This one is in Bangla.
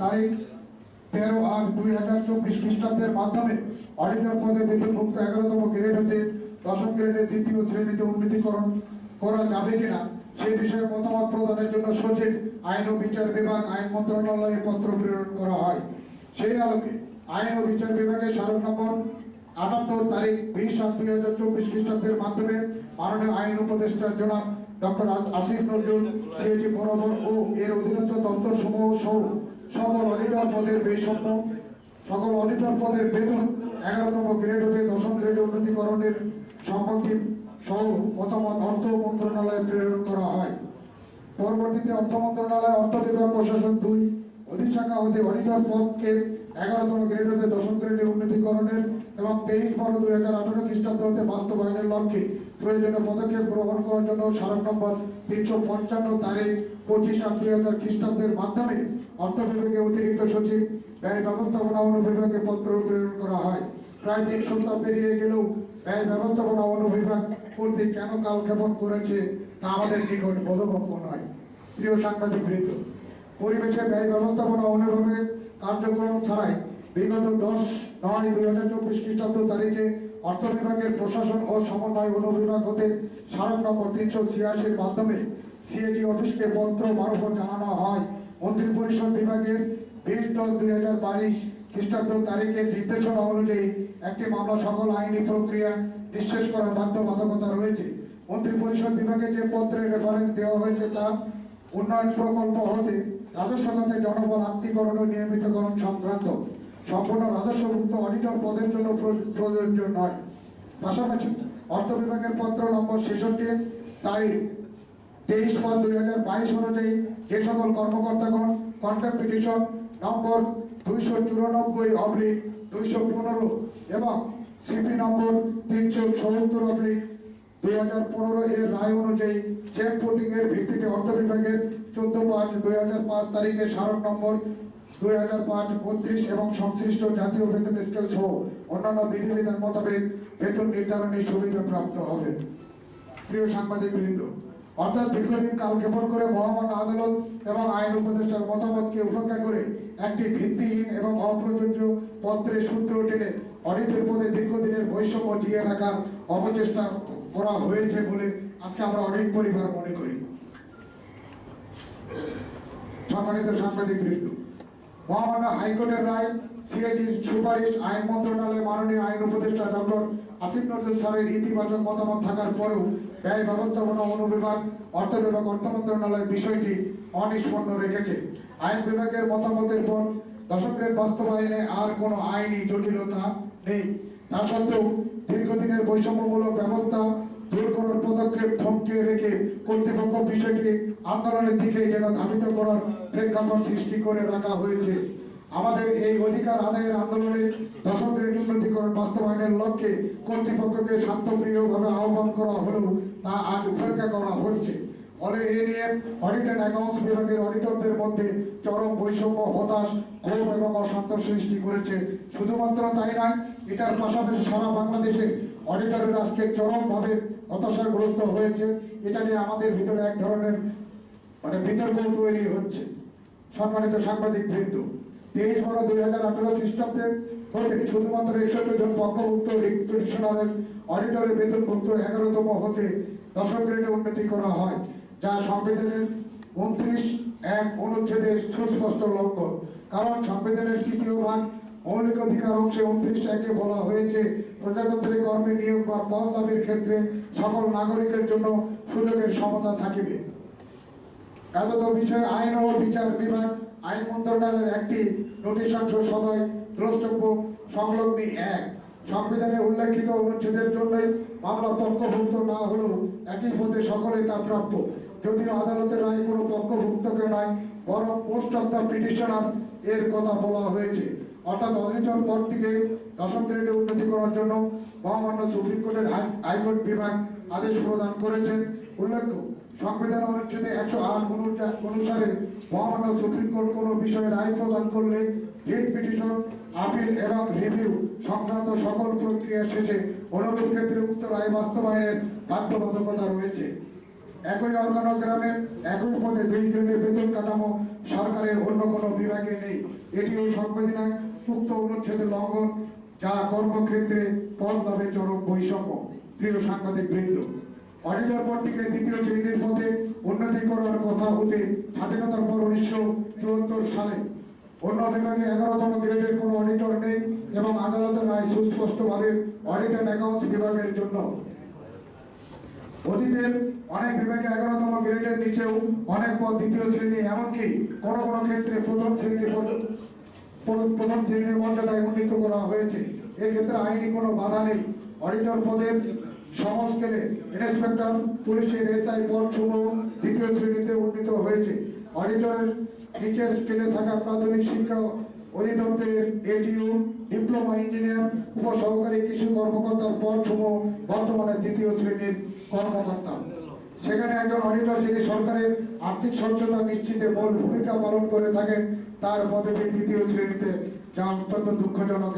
তারিখ তেরো আট দুই হাজার চব্বিশ খ্রিস্টাব্দের মাধ্যমে অডিটর পদে দশম গ্রেডের দ্বিতীয় শ্রেণীতে উন্নীতকরণ করা যাবে কিনা সেই বিষয়ে আইন ও বিচার বিভাগ, আইন মন্ত্রণালয়ে পত্র প্রেরণ করা হয়। সেই আলোকে আইন ও বিচার বিভাগের স্মারক নম্বর আটাত্তর তারিখ বিশ সাত দুই হাজার চব্বিশ খ্রিস্টাব্দের মাধ্যমে মাননীয় আইন উপদেষ্টা জনাব ডক্টর আসিফ নজরুল, সিএজি বরাবর ও এর অধীনস্থ দপ্তর সমূহ সহ সকল অডিটর পদের বৈষম্য, সকল অডিটর পদের বেতন এগারোতম গ্রেড হতে দশম গ্রেড উন্নতিকরণের সম্বন্ধে সহ মতামত অর্থ মন্ত্রণালয়ে প্রেরণ করা হয়। পরবর্তীতে অর্থ মন্ত্রণালয়, অর্থ বিভাগ, প্রশাসন দুই অধিশাখা হতে অডিটর পদকে এগারোতম গ্রেড হতে দশম গ্রেডে উন্নতিকরণের এবং তেইশ বারো দুই হাজার আঠারো খ্রিস্টাব্দ হতে বাস্তবায়নের লক্ষ্যে প্রয়োজনীয় পদক্ষেপ গ্রহণ করার জন্য স্মারক নম্বর তিনশো পঞ্চান্ন তারিখ পঁচিশ আট দুই হাজার খ্রিস্টাব্দের মাধ্যমে অর্থ বিভাগে অতিরিক্ত সচিব, ব্যয় ব্যবস্থাপনা অনুবিভাগে পত্র প্রেরণ করা হয়। প্রায় তিন সপ্তাহ পেরিয়ে গেলেও ব্যয় ব্যবস্থাপনা অনুবিভাগ কর্তৃক কেন কালক্ষেপণ করেছে তা আমাদের নিকট বোধগম্য নয়। প্রিয় সাংবাদিক বৃন্দ পরিবেশে ব্যয় ব্যবস্থাপনা অনুভাবে কার্যক্রম ছাড়াই বিগত দশ নয় দুই হাজার চব্বিশ খ্রিস্টাব্দ তারিখে অর্থ বিভাগের প্রশাসন ও সমন্বয় অনুবিভাগ হতে স্মারক নম্বর তিনশো ছিয়াশির মাধ্যমে সিএজি অফিসকে পত্র মারফত জানানো হয়। মন্ত্রী পরিষদ বিভাগের বিশ দশ দুই হাজার বাইশ খ্রিস্টাব্দ তারিখের নির্দেশনা অনুযায়ী একটি মামলা সকল আইনি প্রক্রিয়া নিঃশেষ করার বাধ্যবাধকতা রয়েছে। মন্ত্রী পরিষদ বিভাগে যে পত্রের রেফারেন্স দেওয়া হয়েছে তা উন্নয়ন প্রকল্প হতে রাজস্ব খাতে জনবল আত্মীকরণ ও নিয়মিতকরণ সংক্রান্ত সম্পূর্ণ রাজস্বভুক্ত অডিটর পদের জন্য প্র- প্রযোজ্য নয়। পাশাপাশি অর্থ বিভাগের পত্র নম্বর ছেষট্টি, তারিখ তেইশ পাঁচ দুই হাজার বাইশ অনুযায়ী যে সকল কর্মকর্তাগণ কন্ট্রাক্ট পিটিশন নম্বর দুইশো চুরানব্বই অবলিক দুইশো পনেরো এবং সিপি নম্বর তিনশো সত্তর অবলিক দুই হাজার পনেরো এর রায় অনুযায়ী চেক পোর্টিং এর ভিত্তিতে অর্থ বিভাগের চোদ্দ পাঁচ দুই তারিখে স্মারক নম্বর দুই হাজার পাঁচ বত্রিশ এবং সংশ্লিষ্ট জাতীয় বেতন স্কেল সহ অন্যান্য বিধিবিধান মোতাবেক বেতন নির্ধারণের সুবিধা প্রাপ্ত হবে। প্রিয় সাংবাদিক বৃন্দ অর্থাৎ দীর্ঘদিন কালক্ষেপণ করে মহামান্য আদালত এবং আইন উপদেষ্টার মতামতকে উপেক্ষা করে একটি ভিত্তিহীন এবং অপ্রযোজ্য পত্রের সূত্র টেনে অডিটের পদে দীর্ঘদিনের বৈষম্য জিয়ে রাখার অপচেষ্টা করা হয়েছে বলে আজকে আমরা অডিট পরিবার মনে করি। সম্মানিত সাংবাদিক বৃন্দ, মহামান্য হাইকোর্টের রায় সিএজির সুপারিশ, আইন মন্ত্রণালয়, মাননীয় আইন উপদেষ্টা ডক্টর আসিফ নজরুল স্যারের ইতিবাচক মতামত থাকার পরেও ব্যয় ব্যবস্থাপনা অনুবিভাগ অর্থ বিভাগ অর্থ মন্ত্রণালয় বিষয়টি অনিষ্পন্ন রেখেছে। আইন বিভাগের মতামতের পর দশকের বাস্তবায়নে আর কোনো আইনি জটিলতা নেই। তা সত্ত্বেও দীর্ঘদিনের বৈষম্যমূলক ব্যবস্থা দূর করার পদক্ষেপ থমকে রেখে কর্তৃপক্ষ বিষয়টি আন্দোলনের দিকে যেন ধাবিত করার প্রেক্ষাপট সৃষ্টি করে রাখা হয়েছে। আমাদের এই অধিকার আদায়ের আন্দোলনে দশকের উন্নতিকরণ বাস্তবায়নের লক্ষ্যে কর্তৃপক্ষকে শান্তপ্রিয়ভাবে আহ্বান করা হলেও তা আজ উপেক্ষা করা হচ্ছে। ফলে এ নিয়ে অডিট অ্যান্ড অ্যাকাউন্টস বিভাগের অডিটরদের মধ্যে চরম বৈষম্য, হতাশ, ক্ষোভ এবং অসন্তোষ সৃষ্টি করেছে। শুধুমাত্র তাই নয়, এটার পাশাপাশি সারা বাংলাদেশে অডিটরের আজকে চরমভাবে হতাশাগ্রস্ত হয়েছে। এটা নিয়ে আমাদের ভিতরে এক ধরনের মানে বিতর্ক তৈরি হচ্ছে। সম্মানিত সাংবাদিক বৃন্দ, তেইশ বারো দুই হাজার আঠারো খ্রিস্টাব্দে হতে শুধুমাত্র একষট্টি জন পক্ষভুক্ত পিটিশনারের অডিটরের বেতনভুক্ত এগারোতম হতে দশম গ্রেডে উন্নতি করা হয়, যা সংবিধানের উনত্রিশ এক অনুচ্ছেদের সুস্পষ্ট লঙ্ঘন। কারণ সংবিধানের তৃতীয় ভাগ মৌলিক অধিকার অংশে উনত্রিশ একে বলা হয়েছে প্রজাতন্ত্রের কর্মে নিয়োগ বা পদ লাভের ক্ষেত্রে সকল নাগরিকের জন্য সুযোগের সমতা থাকিবে। এতদ বিষয়ে আইন ও বিচার বিভাগ, আইন মন্ত্রণালয়ের একটি নোটিশাংশ সদয় দ্রষ্টব্য সংলগ্ন এক। সংবিধানে উল্লেখিত অনুচ্ছেদের জন্যই মামলা পক্ষভুক্ত না হলেও একই পদে সকলে তা প্রাপ্য। যদিও আদালতের রায় কোনো পক্ষভুক্তকে নয়, বরং পোস্ট অফ দ্য পিটিশনার এর কথা বলা হয়েছে। অর্থাৎ অডিটর পদ থেকে দশম গ্রেডে উন্নতি করার জন্য মহামান্য সুপ্রিম কোর্টের হাই- হাইকোর্ট বিভাগ আদেশ প্রদান করেছেন। উল্লেখ্য, সংবিধান অনুচ্ছেদে একশো আট অনুসারে মহামান্য সুপ্রিম কোর্ট কোনো বিষয়ে রায় প্রদান করলে রিট পিটিশন, আপিল এবং রিভিউ সংক্রান্ত সকল প্রক্রিয়া শেষে অনুরূপ ক্ষেত্রে উক্ত রায় বাস্তবায়নের বাধ্যবাধকতা রয়েছে। একই অর্গানোগ্রামের একই পদে দুই গ্রেডের বেতন কাঠামো সরকারের অন্য কোনো বিভাগে নেই। এটিও সংবিধান উক্ত অনুচ্ছেদের লঙ্ঘন, যা কর্মক্ষেত্রে পদ চরম বৈষম্য। প্রিয় সাংবাদিক বৃন্দ অডিটর পদটিকে দ্বিতীয় শ্রেণির পদে উন্নতি করার কথা হতে স্বাধীনতার পর উনিশশো চুয়াত্তর সালে। অন্য বিভাগে এগারোতম গ্রেডের কোনো অডিটর নেই এবং আদালতের রায় সুস্পষ্টভাবে অডিট অ্যান্ড অ্যাকাউন্টস বিভাগের জন্য। অধীনের অনেক বিভাগে এগারোতম গ্রেডের নিচেও অনেক পদ দ্বিতীয় শ্রেণি, এমনকি কোনো কোনো ক্ষেত্রে প্রথম শ্রেণি প্রথম শ্রেণির মর্যাদায় উন্নীত করা হয়েছে। এক্ষেত্রে আইনি কোনো বাধা নেই। অডিটর পদের সমস্কেলে ইন্সপেক্টর, পুলিশের এসআই পদ সমূহ দ্বিতীয় শ্রেণীতে উন্নীত হয়েছে। অডিটরের নিচের স্কেলে থাকা প্রাথমিক শিক্ষা অধিদপ্তরের এটিইউ ডিপ্লোমা ইঞ্জিনিয়ার, উপসহকারী কৃষি কর্মকর্তার পদ সমূহ বর্তমানে দ্বিতীয় শ্রেণির কর্মকর্তা। সেখানে একজন অডিটর যিনি সরকারের আর্থিক স্বচ্ছতা নিশ্চিতে মূল ভূমিকা পালন করে থাকেন তার পদবি দ্বিতীয় শ্রেণীতে যা অত্যন্ত দুঃখজনক